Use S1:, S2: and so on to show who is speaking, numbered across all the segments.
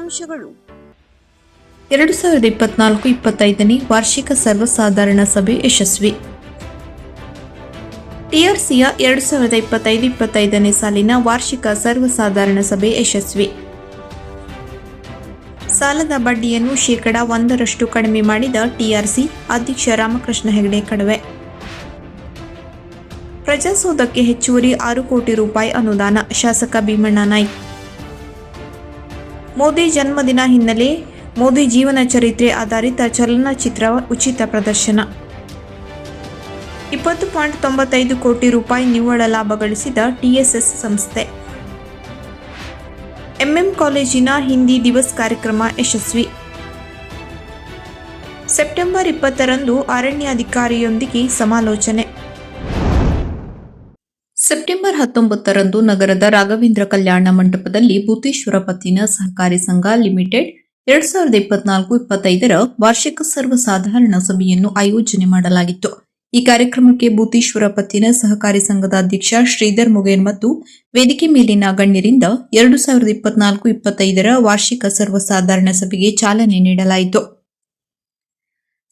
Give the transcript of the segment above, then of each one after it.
S1: ಮುಖ್ಯಾಂಶಗಳು
S2: ಎರಡು ಸಾವಿರದ ಇಪ್ಪತ್ನಾಲ್ಕು ಇಪ್ಪತ್ತೈದನೇ ವಾರ್ಷಿಕ ಸರ್ವಸಾಧಾರಣ ಸಭೆ ಯಶಸ್ವಿ. ಟಿಆರ್ಸಿಯ ಎರಡು ಸಾವಿರದ ಇಪ್ಪತ್ತೈದು ಇಪ್ಪತ್ತೈದನೇ ಸಾಲಿನ ವಾರ್ಷಿಕ ಸರ್ವಸಾಧಾರಣ ಸಭೆ ಯಶಸ್ವಿ. ಸಾಲದ ಬಡ್ಡಿಯನ್ನು ಶೇಕಡ ಒಂದರಷ್ಟು ಕಡಿಮೆ ಮಾಡಿದ ಟಿಆರ್ಸಿ ಅಧ್ಯಕ್ಷ ರಾಮಕೃಷ್ಣ ಹೆಗಡೆ ಕಡವೆ. ಪ್ರಜಾಸೌಧಕ್ಕೆ ಹೆಚ್ಚುವರಿ ಆರು ಕೋಟಿ ರೂಪಾಯಿ ಅನುದಾನ ಶಾಸಕ ಭೀಮಣ್ಣ ನಾಯ್ಕ್. ಮೋದಿ ಜನ್ಮದಿನ ಹಿನ್ನೆಲೆ ಮೋದಿ ಜೀವನ ಚರಿತ್ರೆ ಆಧಾರಿತ ಚಲನಚಿತ್ರ ಉಚಿತ ಪ್ರದರ್ಶನ. ಇಪ್ಪತ್ತು ಪಾಯಿಂಟ್ ತೊಂಬತ್ತೈದು ಕೋಟಿ ರೂಪಾಯಿ ನಿವ್ವಳ ಲಾಭ ಗಳಿಸಿದ ಟಿಎಸ್ಎಸ್ ಸಂಸ್ಥೆ. ಎಂಎಂ ಕಾಲೇಜಿನ ಹಿಂದಿ ದಿವಸ್ ಕಾರ್ಯಕ್ರಮ ಯಶಸ್ವಿ. ಸೆಪ್ಟೆಂಬರ್ ಇಪ್ಪತ್ತರಂದು ಅರಣ್ಯಾಧಿಕಾರಿಯೊಂದಿಗೆ ಸಮಾಲೋಚನೆ. ಸೆಪ್ಟೆಂಬರ್ ಹತ್ತೊಂಬತ್ತರಂದು ನಗರದ ರಾಘವೇಂದ್ರ ಕಲ್ಯಾಣ ಮಂಟಪದಲ್ಲಿ ಭೂತೇಶ್ವರ ಪತ್ತಿನ ಸಹಕಾರಿ ಸಂಘ ಲಿಮಿಟೆಡ್ ಎರಡ್ ಸಾವಿರದ ಇಪ್ಪತ್ನಾಲ್ಕು ಇಪ್ಪತ್ತೈದರ ವಾರ್ಷಿಕ ಸರ್ವಸಾಧಾರಣ ಸಭೆಯನ್ನು ಆಯೋಜನೆ ಮಾಡಲಾಗಿತ್ತು. ಈ ಕಾರ್ಯಕ್ರಮಕ್ಕೆ ಭೂತೇಶ್ವರ ಪತ್ತಿನ ಸಹಕಾರಿ ಸಂಘದ ಅಧ್ಯಕ್ಷ ಶ್ರೀಧರ್ ಮುಗೇನ್ ಮತ್ತು ವೇದಿಕೆ ಮೇಲಿನ ಗಣ್ಯರಿಂದ ಎರಡು ಸಾವಿರದ ಇಪ್ಪತ್ನಾಲ್ಕು ಇಪ್ಪತ್ತೈದರ ವಾರ್ಷಿಕ ಸರ್ವಸಾಧಾರಣ ಸಭೆಗೆ ಚಾಲನೆ ನೀಡಲಾಯಿತು.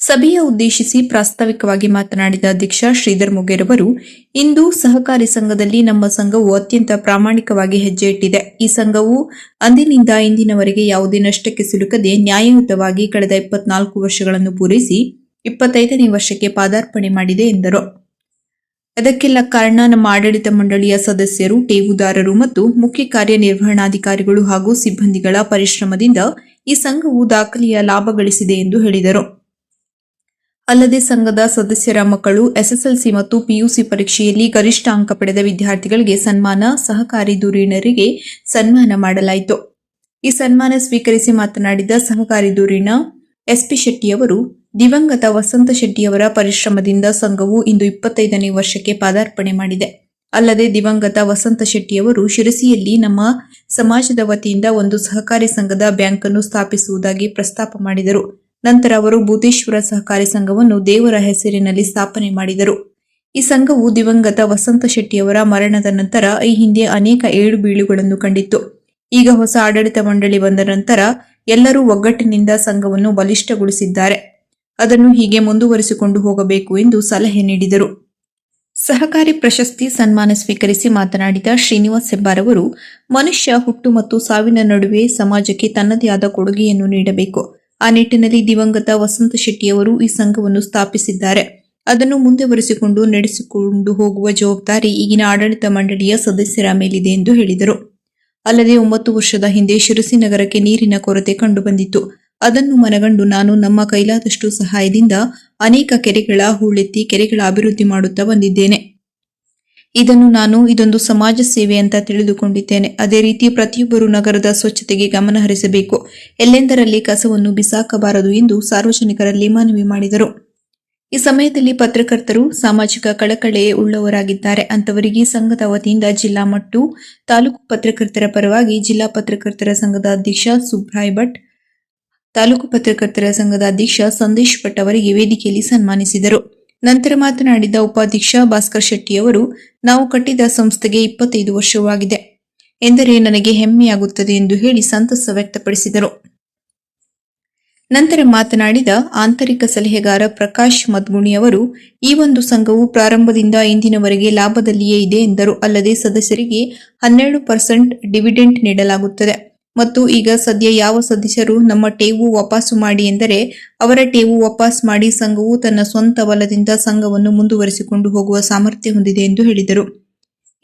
S2: ಸಭೆಯ ಉದ್ದೇಶಿಸಿ ಪ್ರಾಸ್ತಾವಿಕವಾಗಿ ಮಾತನಾಡಿದ ಅಧ್ಯಕ್ಷ ಶ್ರೀಧರ್ ಮುಗೇರವರು ಇಂದು ಸಹಕಾರಿ ಸಂಘದಲ್ಲಿ ನಮ್ಮ ಸಂಘವು ಅತ್ಯಂತ ಪ್ರಾಮಾಣಿಕವಾಗಿ ಹೆಜ್ಜೆ ಇಟ್ಟಿದೆ ಈ ಸಂಘವು ಅಂದಿನಿಂದ ಇಂದಿನವರೆಗೆ ಯಾವುದೇ ನಷ್ಟಕ್ಕೆ ಸಿಲುಕದೆ ನ್ಯಾಯಯುತವಾಗಿ ಕಳೆದ ಇಪ್ಪತ್ನಾಲ್ಕು ವರ್ಷಗಳನ್ನು ಪೂರೈಸಿ ಇಪ್ಪತ್ತೈದನೇ ವರ್ಷಕ್ಕೆ ಪಾದಾರ್ಪಣೆ ಮಾಡಿದೆ ಎಂದರು. ಅದಕ್ಕೆಲ್ಲ ಕಾರಣ ನಮ್ಮ ಆಡಳಿತ ಮಂಡಳಿಯ ಸದಸ್ಯರು ಟೇವುದಾರರು ಮತ್ತು ಮುಖ್ಯ ಕಾರ್ಯನಿರ್ವಹಣಾಧಿಕಾರಿಗಳು ಹಾಗೂ ಸಿಬ್ಬಂದಿಗಳ ಪರಿಶ್ರಮದಿಂದ ಈ ಸಂಘವು ದಾಖಲೆಯ ಲಾಭ ಗಳಿಸಿದೆ ಎಂದು ಹೇಳಿದರು. ಅಲ್ಲದೆ ಸಂಘದ ಸದಸ್ಯರ ಮಕ್ಕಳು ಎಸ್ಎಸ್ಎಲ್ಸಿ ಮತ್ತು ಪಿಯುಸಿ ಪರೀಕ್ಷೆಯಲ್ಲಿ ಗರಿಷ್ಠ ಅಂಕ ಪಡೆದ ವಿದ್ಯಾರ್ಥಿಗಳಿಗೆ ಸನ್ಮಾನ, ಸಹಕಾರಿ ಧುರೀಣರಿಗೆ ಸನ್ಮಾನ ಮಾಡಲಾಯಿತು. ಈ ಸನ್ಮಾನ ಸ್ವೀಕರಿಸಿ ಮಾತನಾಡಿದ ಸಹಕಾರಿ ಧುರೀಣ ಎಸ್ಪಿ ಶೆಟ್ಟಿಯವರು, ದಿವಂಗತ ವಸಂತ ಶೆಟ್ಟಿಯವರ ಪರಿಶ್ರಮದಿಂದ ಸಂಘವು ಇಂದು ಇಪ್ಪತ್ತೈದನೇ ವರ್ಷಕ್ಕೆ ಪಾದಾರ್ಪಣೆ ಮಾಡಿದೆ. ಅಲ್ಲದೆ ದಿವಂಗತ ವಸಂತ ಶೆಟ್ಟಿಯವರು ಶಿರಸಿಯಲ್ಲಿ ನಮ್ಮ ಸಮಾಜದ ವತಿಯಿಂದ ಒಂದು ಸಹಕಾರಿ ಸಂಘದ ಬ್ಯಾಂಕ್ ಅನ್ನು ಸ್ಥಾಪಿಸುವುದಾಗಿ ಪ್ರಸ್ತಾಪ ಮಾಡಿದರು. ನಂತರ ಅವರು ಭೂತೇಶ್ವರ ಸಹಕಾರಿ ಸಂಘವನ್ನು ದೇವರ ಹೆಸರಿನಲ್ಲಿ ಸ್ಥಾಪನೆ ಮಾಡಿದರು. ಈ ಸಂಘವು ದಿವಂಗತ ವಸಂತ ಶೆಟ್ಟಿಯವರ ಮರಣದ ನಂತರ ಈ ಹಿಂದೆ ಅನೇಕ ಏಳು ಬೀಳುಗಳನ್ನು ಕಂಡಿತ್ತು. ಈಗ ಹೊಸ ಆಡಳಿತ ಮಂಡಳಿ ಬಂದ ನಂತರ ಎಲ್ಲರೂ ಒಗ್ಗಟ್ಟಿನಿಂದ ಸಂಘವನ್ನು ಬಲಿಷ್ಠಗೊಳಿಸಿದ್ದಾರೆ. ಅದನ್ನು ಹೀಗೆ ಮುಂದುವರಿಸಿಕೊಂಡು ಹೋಗಬೇಕು ಎಂದು ಸಲಹೆ ನೀಡಿದರು. ಸಹಕಾರಿ ಪ್ರಶಸ್ತಿ ಸನ್ಮಾನ ಸ್ವೀಕರಿಸಿ ಮಾತನಾಡಿದ ಶ್ರೀನಿವಾಸ್ ಹೆಬ್ಬಾರ್ ಅವರು ಮನುಷ್ಯ ಹುಟ್ಟು ಮತ್ತು ಸಾವಿನ ನಡುವೆ ಸಮಾಜಕ್ಕೆ ತನ್ನದೇ ಆದ ಕೊಡುಗೆಯನ್ನು ನೀಡಬೇಕು. ಆ ನಿಟ್ಟಿನಲ್ಲಿ ದಿವಂಗತ ವಸಂತ ಶೆಟ್ಟಿಯವರು ಈ ಸಂಘವನ್ನು ಸ್ಥಾಪಿಸಿದ್ದಾರೆ. ಅದನ್ನು ಮುಂದುವರೆಸಿಕೊಂಡು ನಡೆಸಿಕೊಂಡು ಹೋಗುವ ಜವಾಬ್ದಾರಿ ಈಗಿನ ಆಡಳಿತ ಮಂಡಳಿಯ ಸದಸ್ಯರ ಮೇಲಿದೆ ಎಂದು ಹೇಳಿದರು. ಅಲ್ಲದೆ ಒಂಬತ್ತು ವರ್ಷದ ಹಿಂದೆ ಶಿರಸಿ ನಗರಕ್ಕೆ ನೀರಿನ ಕೊರತೆ ಕಂಡುಬಂದಿತ್ತು. ಅದನ್ನು ಮನಗಂಡು ನಾನು ನಮ್ಮ ಕೈಲಾದಷ್ಟು ಸಹಾಯದಿಂದ ಅನೇಕ ಕೆರೆಗಳ ಹೂಳೆತ್ತಿ, ಕೆರೆಗಳ ಅಭಿವೃದ್ಧಿ ಮಾಡುತ್ತಾ ಬಂದಿದ್ದೇನೆ. ಇದನ್ನು ನಾನು ಇದೊಂದು ಸಮಾಜ ಸೇವೆ ಅಂತ ತಿಳಿದುಕೊಂಡಿದ್ದೇನೆ. ಅದೇ ರೀತಿ ಪ್ರತಿಯೊಬ್ಬರು ನಗರದ ಸ್ವಚ್ಛತೆಗೆ ಗಮನ ಹರಿಸಬೇಕು. ಎಲ್ಲೆಂದರಲ್ಲಿ ಕಸವನ್ನು ಬಿಸಾಕಬಾರದು ಎಂದು ಸಾರ್ವಜನಿಕರಲ್ಲಿ ಮನವಿ ಮಾಡಿದರು. ಈ ಸಮಯದಲ್ಲಿ ಪತ್ರಕರ್ತರು, ಸಾಮಾಜಿಕ ಕಳಕಳೆ ಉಳ್ಳವರಾಗಿದ್ದಾರೆ. ಅಂತವರಿಗೆ ಸಂಘದ ವತಿಯಿಂದ ಜಿಲ್ಲಾ ಮತ್ತು ತಾಲೂಕು ಪತ್ರಕರ್ತರ ಪರವಾಗಿ ಜಿಲ್ಲಾ ಪತ್ರಕರ್ತರ ಸಂಘದ ಅಧ್ಯಕ್ಷ ಸುಬ್ರಾಯ್ ಭಟ್, ತಾಲೂಕು ಪತ್ರಕರ್ತರ ಸಂಘದ ಅಧ್ಯಕ್ಷ ಸಂದೇಶ್ ಭಟ್ ಅವರಿಗೆ ವೇದಿಕೆಯಲ್ಲಿ ಸನ್ಮಾನಿಸಿದರು. ನಂತರ ಮಾತನಾಡಿದ ಉಪಾಧ್ಯಕ್ಷ ಭಾಸ್ಕರ್ ಶೆಟ್ಟಿಯವರು, ನಾವು ಕಟ್ಟಿದ ಸಂಸ್ಥೆಗೆ ಇಪ್ಪತ್ತೈದು ವರ್ಷವಾಗಿದೆ ಎಂದರೆ ನನಗೆ ಹೆಮ್ಮೆಯಾಗುತ್ತದೆ ಎಂದು ಹೇಳಿ ಸಂತಸ ವ್ಯಕ್ತಪಡಿಸಿದರು. ನಂತರ ಮಾತನಾಡಿದ ಆಂತರಿಕ ಸಲಹೆಗಾರ ಪ್ರಕಾಶ್ ಮದ್ಗುಣಿಯವರು ಈ ಒಂದು ಸಂಘವು ಪ್ರಾರಂಭದಿಂದ ಇಂದಿನವರೆಗೆ ಲಾಭದಲ್ಲಿಯೇ ಇದೆ ಎಂದರು. ಅಲ್ಲದೆ ಸದಸ್ಯರಿಗೆ ಹನ್ನೆರಡು ಪರ್ಸೆಂಟ್ ಡಿವಿಡೆಂಟ್ ನೀಡಲಾಗುತ್ತದೆ. ಮತ್ತು ಈಗ ಸದ್ಯ ಯಾವ ಸದಸ್ಯರು ನಮ್ಮ ಟೇವು ವಾಪಸ್ಸು ಮಾಡಿ ಎಂದರೆ ಅವರ ಟೇವು ವಾಪಸ್ ಮಾಡಿ ಸಂಘವು ತನ್ನ ಸ್ವಂತ ಬಲದಿಂದ ಸಂಘವನ್ನು ಮುಂದುವರಿಸಿಕೊಂಡು ಹೋಗುವ ಸಾಮರ್ಥ್ಯ ಹೊಂದಿದೆ ಎಂದು ಹೇಳಿದರು.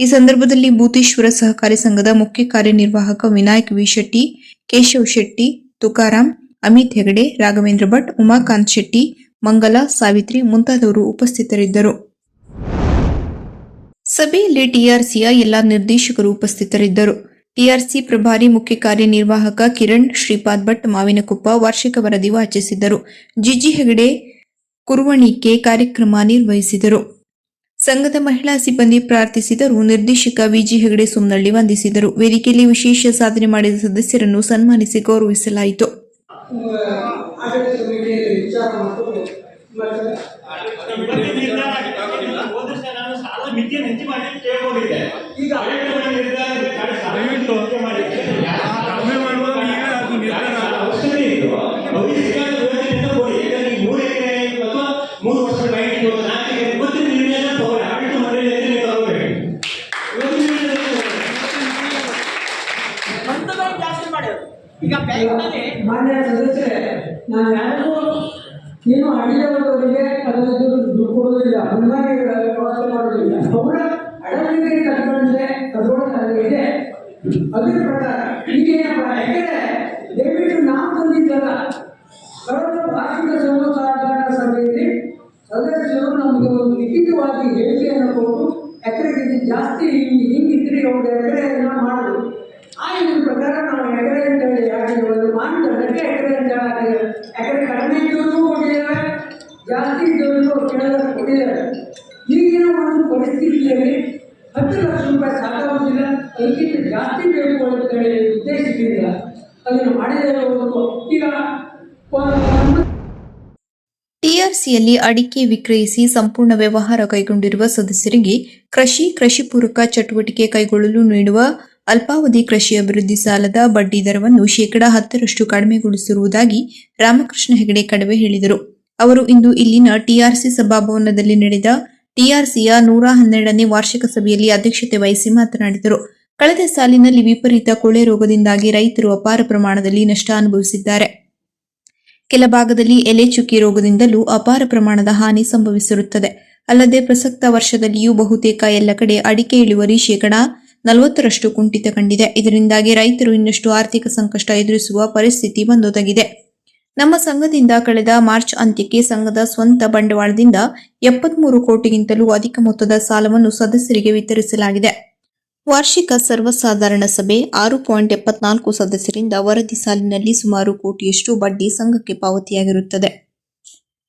S2: ಈ ಸಂದರ್ಭದಲ್ಲಿ ಭೂತೇಶ್ವರ ಸಹಕಾರಿ ಸಂಘದ ಮುಖ್ಯ ಕಾರ್ಯನಿರ್ವಾಹಕ ವಿನಾಯಕ್ ವಿ ಶೆಟ್ಟಿ, ಕೇಶವ್ ಶೆಟ್ಟಿ ತುಕಾರಾಂ ಅಮಿತ್ ಹೆಗಡೆ, ರಾಘವೇಂದ್ರ ಭಟ್, ಉಮಾಕಾಂತ್ ಶೆಟ್ಟಿ, ಮಂಗಲ, ಸಾವಿತ್ರಿ ಮುಂತಾದವರು ಉಪಸ್ಥಿತರಿದ್ದರು. ಸಭೆಯಲ್ಲಿ ಟಿಆರ್ಸಿಯ ಎಲ್ಲಾ ನಿರ್ದೇಶಕರು ಉಪಸ್ಥಿತರಿದ್ದರು. ಟಿಆರ್ಸಿ ಪ್ರಭಾರಿ ಮುಖ್ಯ ಕಾರ್ಯನಿರ್ವಾಹಕ ಕಿರಣ್ ಶ್ರೀಪಾದ್ ಭಟ್ ಮಾವಿನಕೊಪ್ಪ ವಾರ್ಷಿಕ ವರದಿ ವಾಚಿಸಿದರು ಜಿಜಿ ಹೆಗಡೆ ಕುರುವಣಿಕೆ ಕಾರ್ಯಕ್ರಮ ನಿರ್ವಹಿಸಿದರು. ಸಂಘದ ಮಹಿಳಾ ಸಿಬ್ಬಂದಿ ಪ್ರಾರ್ಥಿಸಿದರು. ನಿರ್ದೇಶಕ ವಿಜಿ ಹೆಗಡೆ ಸುಮ್ನಳ್ಳಿ ವಂದಿಸಿದರು. ವೇದಿಕೆಯಲ್ಲಿ ವಿಶೇಷ ಸಾಧನೆ ಮಾಡಿದ ಸದಸ್ಯರನ್ನು ಸನ್ಮಾನಿಸಿ ಗೌರವಿಸಲಾಯಿತು.
S3: ಆಡಳಿತ ಕೊಡೋದಿಲ್ಲ ಪ್ರವಾಸ ಮಾಡೋದಿಲ್ಲ ಅವರ ಅಡವಿಗೆ ಕಟ್ಕೊಂಡಿದೆ ಅದರೊಳಗೆ ಇದೆ ಅದ್ರ ಪ್ರಕಾರ ಈಗೇನಪ್ಪ ಯಾಕಂದ್ರೆ ದಯವಿಟ್ಟು ನಾವು ತಂದಿದ್ದಲ್ಲ ಕಳೆದ ವಾರ್ಷಿಕ ಸಂವತ್ಸರ ಸಭೆಯಲ್ಲಿ ಸದಸ್ಯರು ನಮಗೆ ಒಂದು ಲಿಖಿತವಾಗಿ ಹೇಳಿಕೆಯನ್ನು ಕೊಟ್ಟು ಎಕರೆಗಿಂತ ಜಾಸ್ತಿ ಹಿಂಗಿದ್ರೆ ಒಂದು ಎಕರೆಯನ್ನ ಮಾಡುದು ಆ ಇದ್ರ ಪ್ರಕಾರ ನಾವು ಎಕರೆ ಅಂತ ಹೇಳಿ ಆಗಿರುವುದು ಮಾನದಂಡಕ್ಕೆ ಎಕರೆ ಅಂತ ಹಾಕಿದ್ದೇವೆ ಎಕರೆ ಕಡಿಮೆ ಇದ್ದವರು ಕೊಟ್ಟಿದ್ದೇವೆ ಜಾಸ್ತಿ ಜನರು ಕೊಟ್ಟಿದ್ದೇವೆ ಈಗಿನ ಒಂದು ಪರಿಸ್ಥಿತಿಯಲ್ಲಿ ಹತ್ತು ಲಕ್ಷ ರೂಪಾಯಿ ಸಾಕಾಗುವುದಿಲ್ಲ. ಅದಕ್ಕಿಂತ ಜಾಸ್ತಿ ಹೇಳಿ ಉದ್ದೇಶದಿಂದ ಅದನ್ನು ಮಾಡಿದರೆ ಈಗ
S2: ಟಿಆರ್ಸಿಯಲ್ಲಿ ಅಡಿಕೆ ವಿಕ್ರಯಿಸಿ ಸಂಪೂರ್ಣ ವ್ಯವಹಾರ ಕೈಗೊಂಡಿರುವ ಸದಸ್ಯರಿಗೆ ಕೃಷಿ ಕೃಷಿ ಪೂರಕ ಚಟುವಟಿಕೆ ಕೈಗೊಳ್ಳಲು ನೀಡುವ ಅಲ್ಪಾವಧಿ ಕೃಷಿ ಅಭಿವೃದ್ಧಿ ಸಾಲದ ಬಡ್ಡಿ ದರವನ್ನು ಶೇಕಡಾ ಹತ್ತರಷ್ಟು ಕಡಿಮೆಗೊಳಿಸಿರುವುದಾಗಿ ರಾಮಕೃಷ್ಣ ಹೆಗಡೆ ಕಡವೆ ಹೇಳಿದರು. ಅವರು ಇಂದು ಇಲ್ಲಿನ ಟಿಆರ್ಸಿ ಸಭಾಭವನದಲ್ಲಿ ನಡೆದ ಟಿಆರ್ಸಿಯ ನೂರ ಹನ್ನೆರಡನೇ ವಾರ್ಷಿಕ ಸಭೆಯಲ್ಲಿ ಅಧ್ಯಕ್ಷತೆ ವಹಿಸಿ ಮಾತನಾಡಿದರು. ಕಳೆದ ಸಾಲಿನಲ್ಲಿ ವಿಪರೀತ ಕೊಳೆ ರೋಗದಿಂದಾಗಿ ರೈತರು ಅಪಾರ ಪ್ರಮಾಣದಲ್ಲಿ ನಷ್ಟ ಅನುಭವಿಸಿದ್ದಾರೆ. ಕೆಲ ಭಾಗದಲ್ಲಿ ಎಲೆ ಚುಕ್ಕಿ ರೋಗದಿಂದಲೂ ಅಪಾರ ಪ್ರಮಾಣದ ಹಾನಿ ಸಂಭವಿಸಿರುತ್ತದೆ. ಅಲ್ಲದೆ ಪ್ರಸಕ್ತ ವರ್ಷದಲ್ಲಿಯೂ ಬಹುತೇಕ ಎಲ್ಲ ಕಡೆ ಅಡಿಕೆ ಇಳುವರಿ ಶೇಕಡಾ ನಲವತ್ತರಷ್ಟು ಕುಂಠಿತ ಕಂಡಿದೆ ಇದರಿಂದಾಗಿ ರೈತರು ಇನ್ನಷ್ಟು ಆರ್ಥಿಕ ಸಂಕಷ್ಟ ಎದುರಿಸುವ ಪರಿಸ್ಥಿತಿ ಬಂದೊದಗಿದೆ. ನಮ್ಮ ಸಂಘದಿಂದ ಕಳೆದ ಮಾರ್ಚ್ ಅಂತ್ಯಕ್ಕೆ ಸಂಘದ ಸ್ವಂತ ಬಂಡವಾಳದಿಂದ ಎಪ್ಪತ್ಮೂರು ಕೋಟಿಗಿಂತಲೂ ಅಧಿಕ ಮೊತ್ತದ ಸಾಲವನ್ನು ಸದಸ್ಯರಿಗೆ ವಿತರಿಸಲಾಗಿದೆ. ವಾರ್ಷಿಕ ಸರ್ವಸಾಧಾರಣ ಸಭೆ ಆರು ಪಾಯಿಂಟ್ ಎಪ್ಪತ್ನಾಲ್ಕು ಸದಸ್ಯರಿಂದ ವರದಿ ಸಾಲಿನಲ್ಲಿ ಸುಮಾರು ಕೋಟಿಯಷ್ಟು ಬಡ್ಡಿ ಸಂಘಕ್ಕೆ ಪಾವತಿಯಾಗಿರುತ್ತದೆ.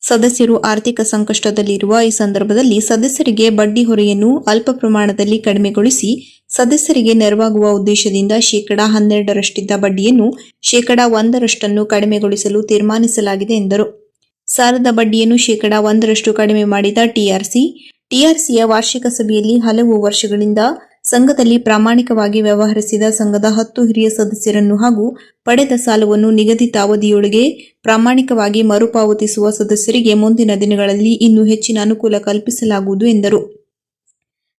S2: ಸದಸ್ಯರು ಆರ್ಥಿಕ ಸಂಕಷ್ಟದಲ್ಲಿರುವ ಈ ಸಂದರ್ಭದಲ್ಲಿ ಸದಸ್ಯರಿಗೆ ಬಡ್ಡಿ ಹೊರೆಯನ್ನು ಅಲ್ಪ ಪ್ರಮಾಣದಲ್ಲಿ ಕಡಿಮೆಗೊಳಿಸಿ ಸದಸ್ಯರಿಗೆ ನೆರವಾಗುವ ಉದ್ದೇಶದಿಂದ ಶೇಕಡಾ ಹನ್ನೆರಡರಷ್ಟಿದ್ದ ಬಡ್ಡಿಯನ್ನು ಶೇಕಡಾ ಒಂದರಷ್ಟನ್ನು ಕಡಿಮೆಗೊಳಿಸಲು ತೀರ್ಮಾನಿಸಲಾಗಿದೆ ಎಂದರು. ಸಾಲದ ಬಡ್ಡಿಯನ್ನು ಶೇಕಡಾ ಒಂದರಷ್ಟು ಕಡಿಮೆ ಮಾಡಿದ ಟಿಆರ್ಸಿ ಟಿಆರ್ಸಿಯ ವಾರ್ಷಿಕ ಸಭೆಯಲ್ಲಿ ಹಲವು ವರ್ಷಗಳಿಂದ ಸಂಘದಲ್ಲಿ ಪ್ರಾಮಾಣಿಕವಾಗಿ ವ್ಯವಹರಿಸಿದ ಸಂಘದ ಹತ್ತು ಹಿರಿಯ ಸದಸ್ಯರನ್ನು ಹಾಗೂ ಪಡೆದ ಸಾಲವನ್ನು ನಿಗದಿತ ಅವಧಿಯೊಳಗೆ ಪ್ರಾಮಾಣಿಕವಾಗಿ ಮರುಪಾವತಿಸುವ ಸದಸ್ಯರಿಗೆ ಮುಂದಿನ ದಿನಗಳಲ್ಲಿ ಇನ್ನೂ ಹೆಚ್ಚಿನ ಅನುಕೂಲ ಕಲ್ಪಿಸಲಾಗುವುದು ಎಂದರು.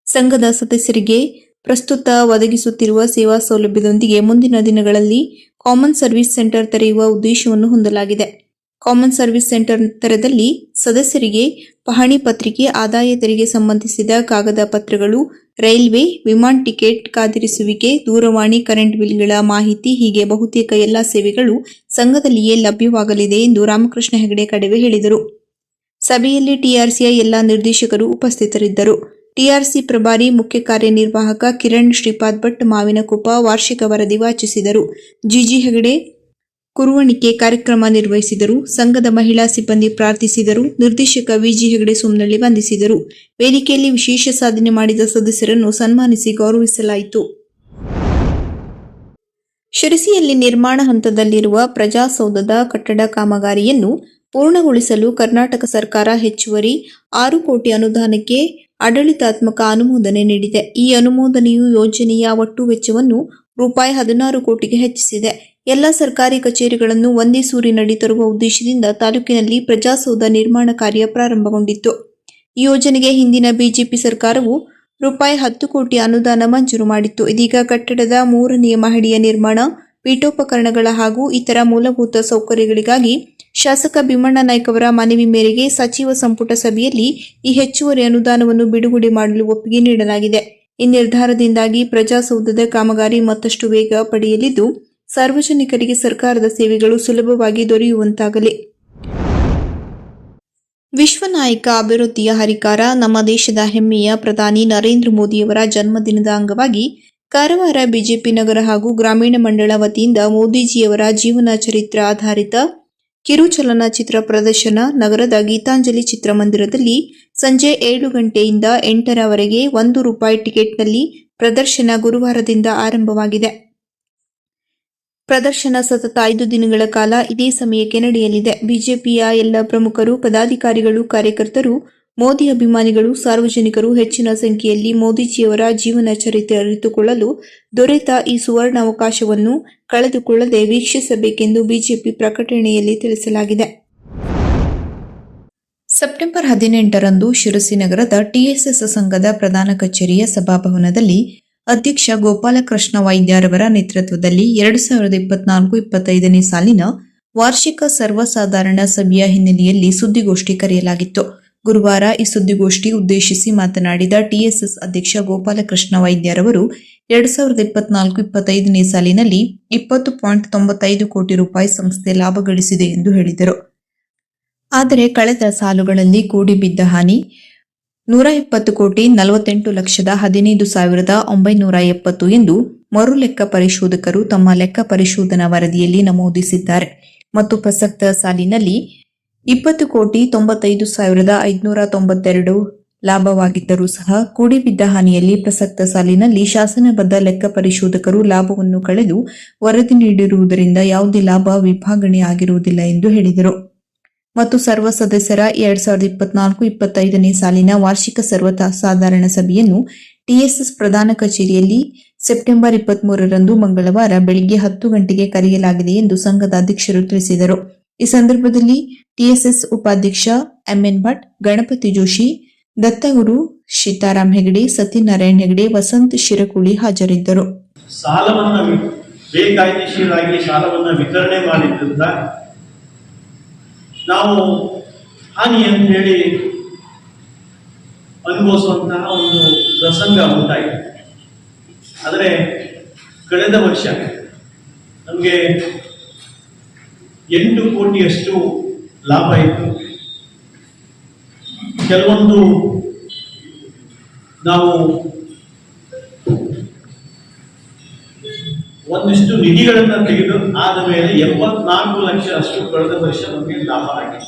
S2: ಸಂಘದ ಸದಸ್ಯರಿಗೆ ಪ್ರಸ್ತುತ ಒದಗಿಸುತ್ತಿರುವ ಸೇವಾ ಸೌಲಭ್ಯದೊಂದಿಗೆ ಮುಂದಿನ ದಿನಗಳಲ್ಲಿ ಕಾಮನ್ ಸರ್ವಿಸ್ ಸೆಂಟರ್ ತೆರೆಯುವ ಉದ್ದೇಶವನ್ನು ಹೊಂದಲಾಗಿದೆ. ಕಾಮನ್ ಸರ್ವಿಸ್ ಸೆಂಟರ್ ತರದಲ್ಲಿ ಸದಸ್ಯರಿಗೆ ಪಹಣಿ ಪತ್ರಿಕೆ, ಆದಾಯ ತೆರಿಗೆ ಸಂಬಂಧಿಸಿದ ಕಾಗದ ಪತ್ರಗಳು, ರೈಲ್ವೆ, ವಿಮಾನ್ ಟಿಕೆಟ್ ಕಾದಿರಿಸುವಿಕೆ, ದೂರವಾಣಿ, ಕರೆಂಟ್ ಬಿಲ್ಗಳ ಮಾಹಿತಿ ಹೀಗೆ ಬಹುತೇಕ ಎಲ್ಲ ಸೇವೆಗಳು ಸಂಘದಲ್ಲಿಯೇ ಲಭ್ಯವಾಗಲಿದೆ ಎಂದು ರಾಮಕೃಷ್ಣ ಹೆಗಡೆ ಕಡವೆ ಹೇಳಿದರು. ಸಭೆಯಲ್ಲಿ ಟಿಆರ್ಸಿಯ ಎಲ್ಲಾ ನಿರ್ದೇಶಕರು ಉಪಸ್ಥಿತರಿದ್ದರು. ಟಿಆರ್ಸಿ ಪ್ರಭಾರಿ ಮುಖ್ಯ ಕಾರ್ಯನಿರ್ವಾಹಕ ಕಿರಣ್ ಶ್ರೀಪಾದ್ ಭಟ್ ಮಾವಿನಕೊಪ್ಪ ವಾರ್ಷಿಕ ವರದಿ ವಾಚಿಸಿದರು. ಜಿಜಿ ಹೆಗಡೆ ಕುರುವಣಿಕೆ ಕಾರ್ಯಕ್ರಮ ನಿರ್ವಹಿಸಿದರು. ಸಂಘದ ಮಹಿಳಾ ಸಿಬ್ಬಂದಿ ಪ್ರಾರ್ಥಿಸಿದರು. ನಿರ್ದೇಶಕ ವಿಜಿ ಹೆಗಡೆ ಸೋಮನಳ್ಳಿ ವಂದಿಸಿದರು. ವೇದಿಕೆಯಲ್ಲಿ ವಿಶೇಷ ಸಾಧನೆ ಮಾಡಿದ ಸದಸ್ಯರನ್ನು ಸನ್ಮಾನಿಸಿ ಗೌರವಿಸಲಾಯಿತು. ಶಿರಸಿಯಲ್ಲಿ ನಿರ್ಮಾಣ ಹಂತದಲ್ಲಿರುವ ಪ್ರಜಾಸೌಧದ ಕಟ್ಟಡ ಕಾಮಗಾರಿಯನ್ನು ಪೂರ್ಣಗೊಳಿಸಲು ಕರ್ನಾಟಕ ಸರ್ಕಾರ ಹೆಚ್ಚುವರಿ ಆರು ಕೋಟಿ ಅನುದಾನಕ್ಕೆ ಆಡಳಿತಾತ್ಮಕ ಅನುಮೋದನೆ ನೀಡಿದೆ. ಈ ಅನುಮೋದನೆಯು ಯೋಜನೆಯ ಒಟ್ಟು ವೆಚ್ಚವನ್ನು ರೂಪಾಯಿ ಹದಿನಾರು ಕೋಟಿಗೆ ಹೆಚ್ಚಿಸಿದೆ. ಎಲ್ಲ ಸರ್ಕಾರಿ ಕಚೇರಿಗಳನ್ನು ಒಂದೇ ಸೂರಿನಡಿ ತರುವ ಉದ್ದೇಶದಿಂದ ತಾಲೂಕಿನಲ್ಲಿ ಪ್ರಜಾಸೌಧ ನಿರ್ಮಾಣ ಕಾರ್ಯ ಪ್ರಾರಂಭಗೊಂಡಿತ್ತು. ಈ ಯೋಜನೆಗೆ ಹಿಂದಿನ ಬಿಜೆಪಿ ಸರ್ಕಾರವು ರೂಪಾಯಿ ಹತ್ತು ಕೋಟಿ ಅನುದಾನ ಮಂಜೂರು ಮಾಡಿತ್ತು. ಇದೀಗ ಕಟ್ಟಡದ ಮೂರನೆಯ ಮಹಡಿಯ ನಿರ್ಮಾಣ, ಪೀಠೋಪಕರಣಗಳ ಹಾಗೂ ಇತರ ಮೂಲಭೂತ ಸೌಕರ್ಯಗಳಿಗಾಗಿ ಶಾಸಕ ಭೀಮಣ್ಣ ನಾಯ್ಕ ಅವರ ಮನವಿ ಮೇರೆಗೆ ಸಚಿವ ಸಂಪುಟ ಸಭೆಯಲ್ಲಿ ಈ ಹೆಚ್ಚುವರಿ ಅನುದಾನವನ್ನು ಬಿಡುಗಡೆ ಮಾಡಲು ಒಪ್ಪಿಗೆ ನೀಡಲಾಗಿದೆ. ಈ ನಿರ್ಧಾರದಿಂದಾಗಿ ಪ್ರಜಾಸೌಧದ ಕಾಮಗಾರಿ ಮತ್ತಷ್ಟು ವೇಗ ಪಡೆಯಲಿದ್ದು ಸಾರ್ವಜನಿಕರಿಗೆ ಸರ್ಕಾರದ ಸೇವೆಗಳು ಸುಲಭವಾಗಿ ದೊರೆಯುವಂತಾಗಲಿ. ವಿಶ್ವನಾಯಕ ಅಭಿವೃದ್ಧಿಯ ಹರಿಕಾರ ನಮ್ಮ ದೇಶದ ಹೆಮ್ಮೆಯ ಪ್ರಧಾನಿ ನರೇಂದ್ರ ಮೋದಿಯವರ ಜನ್ಮದಿನದ ಅಂಗವಾಗಿ ಕಾರವಾರ ಬಿಜೆಪಿ ನಗರ ಹಾಗೂ ಗ್ರಾಮೀಣ ಮಂಡಳ ವತಿಯಿಂದ ಮೋದಿಜಿಯವರ ಜೀವನ ಚರಿತ್ರ ಆಧಾರಿತ ಕಿರು ಚಲನಚಿತ್ರ ಪ್ರದರ್ಶನ ನಗರದ ಗೀತಾಂಜಲಿ ಚಿತ್ರಮಂದಿರದಲ್ಲಿ ಸಂಜೆ ಏಳು ಗಂಟೆಯಿಂದ ಎಂಟರವರೆಗೆ ಒಂದು ರೂಪಾಯಿ ಟಿಕೆಟ್ನಲ್ಲಿ ಪ್ರದರ್ಶನ ಗುರುವಾರದಿಂದ ಆರಂಭವಾಗಿದೆ. ಪ್ರದರ್ಶನ ಸತತ ಐದು ದಿನಗಳ ಕಾಲ ಇದೇ ಸಮಯಕ್ಕೆ ನಡೆಯಲಿದೆ. ಬಿಜೆಪಿಯ ಎಲ್ಲ ಪ್ರಮುಖರು, ಪದಾಧಿಕಾರಿಗಳು, ಕಾರ್ಯಕರ್ತರು, ಮೋದಿ ಅಭಿಮಾನಿಗಳು, ಸಾರ್ವಜನಿಕರು ಹೆಚ್ಚಿನ ಸಂಖ್ಯೆಯಲ್ಲಿ ಮೋದಿಜಿಯವರ ಜೀವನ ಚರಿತ್ರೆ ಅರಿತುಕೊಳ್ಳಲು ದೊರೆತ ಈ ಸುವರ್ಣ ಅವಕಾಶವನ್ನು ಕಳೆದುಕೊಳ್ಳದೆ ವೀಕ್ಷಿಸಬೇಕೆಂದು ಬಿಜೆಪಿ ಪ್ರಕಟಣೆಯಲ್ಲಿ ತಿಳಿಸಲಾಗಿದೆ. ಸೆಪ್ಟೆಂಬರ್ ಹದಿನೆಂಟರಂದು ಶಿರಸಿ ನಗರದ ಟಿಎಸ್ಎಸ್ ಸಂಘದ ಪ್ರಧಾನ ಕಚೇರಿಯ ಸಭಾಭವನದಲ್ಲಿ ಅಧ್ಯಕ್ಷ ಗೋಪಾಲಕೃಷ್ಣ ವೈದ್ಯರವರ ನೇತೃತ್ವದಲ್ಲಿ ಎರಡು ಸಾವಿರದ ಇಪ್ಪತ್ನಾಲ್ಕು ಇಪ್ಪತ್ತೈದನೇ ಸಾಲಿನ ವಾರ್ಷಿಕ ಸರ್ವಸಾಧಾರಣ ಸಭೆಯ ಹಿನ್ನೆಲೆಯಲ್ಲಿ ಸುದ್ದಿಗೋಷ್ಠಿ ಕರೆಯಲಾಗಿತ್ತು. ಗುರುವಾರ ಈ ಸುದ್ದಿಗೋಷ್ಠಿ ಉದ್ದೇಶಿಸಿ ಮಾತನಾಡಿದ ಟಿಎಸ್ಎಸ್ ಅಧ್ಯಕ್ಷ ಗೋಪಾಲಕೃಷ್ಣ ವೈದ್ಯರವರು, ಎರಡ್ ಸಾವಿರದ ಇಪ್ಪತ್ನಾಲ್ಕು ಇಪ್ಪತ್ತೈದನೇ ಸಾಲಿನಲ್ಲಿ ಇಪ್ಪತ್ತು ಪಾಯಿಂಟ್ ತೊಂಬತ್ತೈದು ಕೋಟಿ ರೂಪಾಯಿ ಸಂಸ್ಥೆ ಲಾಭ ಗಳಿಸಿದೆ ಎಂದು ಹೇಳಿದರು. ಆದರೆ ಕಳೆದ ಸಾಲುಗಳಲ್ಲಿ ಕೂಡಿಬಿದ್ದ ಹಾನಿ ನೂರ ಇಪ್ಪತ್ತು ಕೋಟಿ ನಲವತ್ತೆಂಟು ಲಕ್ಷದ ಹದಿನೈದು ಸಾವಿರದ ಒಂಬೈನೂರ ಎಪ್ಪತ್ತು ಎಂದು ಮರು ಲೆಕ್ಕ ಪರಿಶೋಧಕರು ತಮ್ಮ ಲೆಕ್ಕ ಪರಿಶೋಧನಾ ವರದಿಯಲ್ಲಿ ನಮೂದಿಸಿದ್ದಾರೆ. ಮತ್ತು ಪ್ರಸಕ್ತ ಸಾಲಿನಲ್ಲಿ ಇಪ್ಪತ್ತು ಕೋಟಿ ತೊಂಬತ್ತೈದು ಸಾವಿರದ ಐದುನೂರ ತೊಂಬತ್ತೆರಡು ಲಾಭವಾಗಿದ್ದರೂ ಸಹ ಕೂಡಿಬಿದ್ದ ಹಾನಿಯಲ್ಲಿ ಪ್ರಸಕ್ತ ಸಾಲಿನಲ್ಲಿ ಶಾಸನಬದ್ಧ ಲೆಕ್ಕ ಪರಿಶೋಧಕರು ಲಾಭವನ್ನು ಕಳೆದು ವರದಿ ನೀಡಿರುವುದರಿಂದ ಯಾವುದೇ ಲಾಭ ವಿಭಾಗಣೆ ಆಗಿರುವುದಿಲ್ಲ ಎಂದು ಹೇಳಿದರು. ಮತ್ತು ಸರ್ವ ಸದಸ್ಯರ ಎರಡ್ ಸಾವಿರದ ಇಪ್ಪತ್ನಾಲ್ಕು ಇಪ್ಪತ್ತೈದನೇ ಸಾಲಿನ ವಾರ್ಷಿಕ ಸರ್ವ ಸಾಧಾರಣ ಸಭೆಯನ್ನು ಟಿಎಸ್ಎಸ್ ಪ್ರಧಾನ ಕಚೇರಿಯಲ್ಲಿ ಸೆಪ್ಟೆಂಬರ್ ಇಪ್ಪತ್ಮೂರರಂದು ಮಂಗಳವಾರ ಬೆಳಿಗ್ಗೆ ಹತ್ತು ಗಂಟೆಗೆ ಕರೆಯಲಾಗಿದೆ ಎಂದು ಸಂಘದ ಅಧ್ಯಕ್ಷರು ತಿಳಿಸಿದರು. ಈ ಸಂದರ್ಭದಲ್ಲಿ ಟಿಎಸ್ಎಸ್ ಉಪಾಧ್ಯಕ್ಷ ಎಂಎನ್ ಭಟ್, ಗಣಪತಿ ಜೋಶಿ, ದತ್ತಗುರು ಸೀತಾರಾಮ್ ಹೆಗಡೆ, ಸತ್ಯನಾರಾಯಣ ಹೆಗಡೆ, ವಸಂತ್ ಶಿರಕುಳಿ ಹಾಜರಿದ್ದರು.
S4: ಸಾಲವನ್ನು ಬೇಕಾಯ್ದೆಶೀರಾಗಿ ಸಾಲವನ್ನ ವಿತರಣೆ ಮಾಡಿದ್ರಿಂದ ನಾವು ಹಾನಿ ಅಂತ ಹೇಳಿ ಅನುಭವಿಸುವಂತಹ ಒಂದು ಪ್ರಸಂಗ ಉಂಟಾಯಿತು ಆದರೆ ಕಳೆದ ವರ್ಷ ನಮಗೆ ಎಂಟು ಕೋಟಿಯಷ್ಟು ಲಾಭ ಇತ್ತು. ಕೆಲವೊಂದು ನಾವು ಒಂದಿಷ್ಟು ನಿಧಿಗಳನ್ನ ತೆಗೆದು ಆದ ಮೇಲೆ ಎಂಬತ್ನಾಲ್ಕು ಲಕ್ಷ ಅಷ್ಟು ಕಳೆದ ವರ್ಷ ನಮಗೆ ಲಾಭ ಆಗಿದೆ.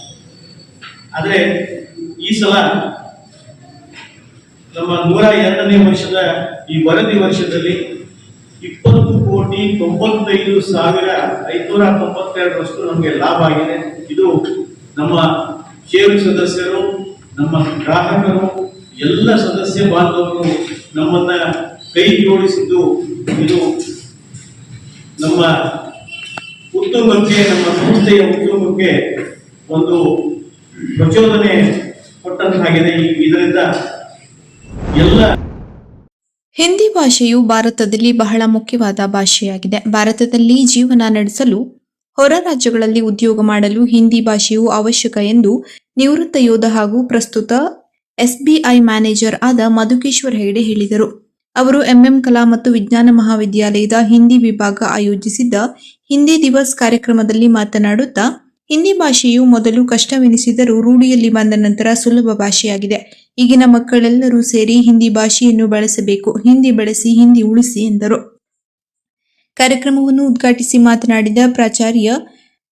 S4: ಆದರೆ ಈ ಸಲ ನಮ್ಮ ನೂರ ಎರಡನೇ ವರ್ಷದ ಈ ವರದಿ ವರ್ಷದಲ್ಲಿ ಇಪ್ಪತ್ತು ಕೋಟಿ ತೊಂಬತ್ತೈದು ಸಾವಿರ ಐನೂರ ತೊಂಬತ್ತೆರಡರಷ್ಟು ನಮಗೆ ಲಾಭ ಆಗಿದೆ. ಇದು ನಮ್ಮ ಷೇರು ಸದಸ್ಯರು, ನಮ್ಮ ಗ್ರಾಹಕರು, ಎಲ್ಲ ಸದಸ್ಯ ಬಾಂಧವರು ನಮ್ಮನ್ನ ಕೈ ಜೋಡಿಸಿದ್ದು ಇದು ನಮ್ಮ ಉದ್ಯಮಕ್ಕೆ, ನಮ್ಮ ಸಂಸ್ಥೆಯ ಉದ್ಯಮಕ್ಕೆ ಒಂದು ಪ್ರಚೋದನೆ ಕೊಟ್ಟಂತಾಗಿದೆ ಇದರಿಂದ ಎಲ್ಲ
S2: ಹಿಂದಿ ಭಾಷೆಯು ಭಾರತದಲ್ಲಿ ಬಹಳ ಮುಖ್ಯವಾದ ಭಾಷೆಯಾಗಿದೆ. ಭಾರತದಲ್ಲಿ ಜೀವನ ನಡೆಸಲು, ಹೊರ ರಾಜ್ಯಗಳಲ್ಲಿ ಉದ್ಯೋಗ ಮಾಡಲು ಹಿಂದಿ ಭಾಷೆಯು ಅವಶ್ಯಕ ಎಂದು ನಿವೃತ್ತ ಯೋಧ ಹಾಗೂ ಪ್ರಸ್ತುತ ಎಸ್ಬಿಐ ಮ್ಯಾನೇಜರ್ ಆದ ಮಧುಕೇಶ್ವರ್ ಹೆಗಡೆ ಹೇಳಿದರು. ಅವರು ಎಂಎಂ ಕಲಾ ಮತ್ತು ವಿಜ್ಞಾನ ಮಹಾವಿದ್ಯಾಲಯದ ಹಿಂದಿ ವಿಭಾಗ ಆಯೋಜಿಸಿದ್ದ ಹಿಂದಿ ದಿವಸ್ ಕಾರ್ಯಕ್ರಮದಲ್ಲಿ ಮಾತನಾಡುತ್ತಾ, ಹಿಂದಿ ಭಾಷೆಯು ಮೊದಲು ಕಷ್ಟವೆನಿಸಿದರೂ ರೂಢಿಯಲ್ಲಿ ಬಂದ ನಂತರ ಸುಲಭ ಭಾಷೆಯಾಗಿದೆ. ಈಗಿನ ಮಕ್ಕಳೆಲ್ಲರೂ ಸೇರಿ ಹಿಂದಿ ಭಾಷೆಯನ್ನು ಬಳಸಬೇಕು, ಹಿಂದಿ ಬಳಸಿ, ಹಿಂದಿ ಉಳಿಸಿ ಎಂದರು. ಕಾರ್ಯಕ್ರಮವನ್ನು ಉದ್ಘಾಟಿಸಿ ಮಾತನಾಡಿದ ಪ್ರಾಚಾರ್ಯ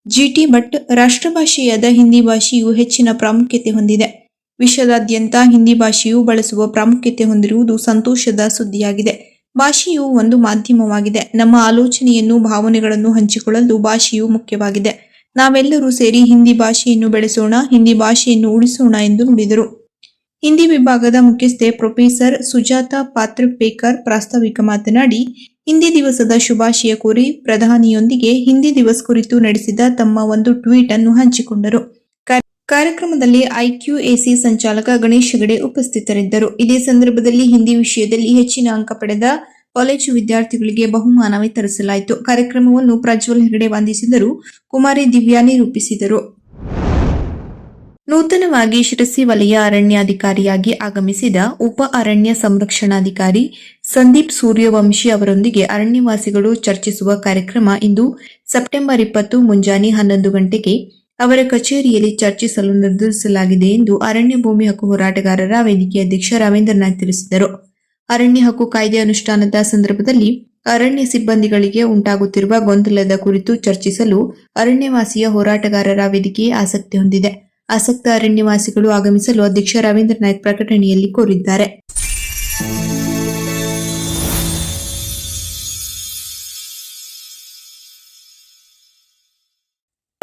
S2: ಜಿಟಿ ಭಟ್, ರಾಷ್ಟ್ರಭಾಷೆಯಾದ ಹಿಂದಿ ಭಾಷೆಯು ಹೆಚ್ಚಿನ ಪ್ರಾಮುಖ್ಯತೆ ಹೊಂದಿದೆ. ವಿಶ್ವದಾದ್ಯಂತ ಹಿಂದಿ ಭಾಷೆಯು ಬಳಸುವ ಪ್ರಾಮುಖ್ಯತೆ ಹೊಂದಿರುವುದು ಸಂತೋಷದ ಸುದ್ದಿಯಾಗಿದೆ. ಭಾಷೆಯು ಒಂದು ಮಾಧ್ಯಮವಾಗಿದೆ. ನಮ್ಮ ಆಲೋಚನೆಯನ್ನು, ಭಾವನೆಗಳನ್ನು ಹಂಚಿಕೊಳ್ಳಲು ಭಾಷೆಯು ಮುಖ್ಯವಾಗಿದೆ. ನಾವೆಲ್ಲರೂ ಸೇರಿ ಹಿಂದಿ ಭಾಷೆಯನ್ನು ಬೆಳೆಸೋಣ, ಹಿಂದಿ ಭಾಷೆಯನ್ನು ಉಳಿಸೋಣ ಎಂದು ನುಡಿದರು. ಹಿಂದಿ ವಿಭಾಗದ ಮುಖ್ಯಸ್ಥೆ ಪ್ರೊಫೆಸರ್ ಸುಜಾತ ಪಾತ್ರಪೇಕರ್ ಪ್ರಾಸ್ತಾವಿಕ ಮಾತನಾಡಿ, ಹಿಂದಿ ದಿವಸದ ಶುಭಾಶಯ ಕೋರಿ ಪ್ರಧಾನಿಯೊಂದಿಗೆ ಹಿಂದಿ ದಿವಸ್ ಕುರಿತು ನಡೆಸಿದ ತಮ್ಮ ಒಂದು ಟ್ವೀಟ್ ಅನ್ನು ಹಂಚಿಕೊಂಡರು. ಕಾರ್ಯಕ್ರಮದಲ್ಲಿ ಐಕ್ಯೂಎಸಿ ಸಂಚಾಲಕ ಗಣೇಶ್ ಹೆಗಡೆ ಉಪಸ್ಥಿತರಿದ್ದರು. ಇದೇ ಸಂದರ್ಭದಲ್ಲಿ ಹಿಂದಿ ವಿಷಯದಲ್ಲಿ ಹೆಚ್ಚಿನ ಅಂಕ ಪಡೆದ ಕಾಲೇಜು ವಿದ್ಯಾರ್ಥಿಗಳಿಗೆ ಬಹುಮಾನ ವಿತರಿಸಲಾಯಿತು. ಕಾರ್ಯಕ್ರಮವನ್ನು ಪ್ರಜ್ವಲ್ ಹೆಗಡೆ ವಂದಿಸಿದರು. ಕುಮಾರಿ ದಿವ್ಯಾ ನಿರೂಪಿಸಿದರು. ನೂತನವಾಗಿ ಶಿರಸಿ ವಲಯ ಅರಣ್ಯಾಧಿಕಾರಿಯಾಗಿ ಆಗಮಿಸಿದ ಉಪ ಅರಣ್ಯ ಸಂರಕ್ಷಣಾಧಿಕಾರಿ ಸಂದೀಪ್ ಸೂರ್ಯವಂಶಿ ಅವರೊಂದಿಗೆ ಅರಣ್ಯವಾಸಿಗಳು ಚರ್ಚಿಸುವ ಕಾರ್ಯಕ್ರಮ ಇಂದು ಸೆಪ್ಟೆಂಬರ್ ಇಪ್ಪತ್ತು ಮುಂಜಾನೆ ಹನ್ನೊಂದು ಗಂಟೆಗೆ ಅವರ ಕಚೇರಿಯಲ್ಲಿ ಚರ್ಚಿಸಲು ನಿರ್ಧರಿಸಲಾಗಿದೆ ಎಂದು ಅರಣ್ಯ ಭೂಮಿ ಹಕ್ಕು ಹೋರಾಟಗಾರರ ವೇದಿಕೆ ಅಧ್ಯಕ್ಷ ರವೀಂದ್ರನಾಥ್ ತಿಳಿಸಿದರು. ಅರಣ್ಯ ಹಕ್ಕು ಕಾಯ್ದೆ ಅನುಷ್ಠಾನದ ಸಂದರ್ಭದಲ್ಲಿ ಅರಣ್ಯ ಸಿಬ್ಬಂದಿಗಳಿಗೆ ಉಂಟಾಗುತ್ತಿರುವ ಗೊಂದಲದ ಕುರಿತು ಚರ್ಚಿಸಲು ಅರಣ್ಯವಾಸಿಯ ಹೋರಾಟಗಾರರ ವೇದಿಕೆ ಆಸಕ್ತಿ ಹೊಂದಿದೆ. ಆಸಕ್ತ ಅರಣ್ಯವಾಸಿಗಳು ಆಗಮಿಸಲು ಅಧ್ಯಕ್ಷ ರವೀಂದ್ರನಾಥ್ ಪ್ರಕಟಣೆಯಲ್ಲಿ ಕೋರಿದ್ದಾರೆ.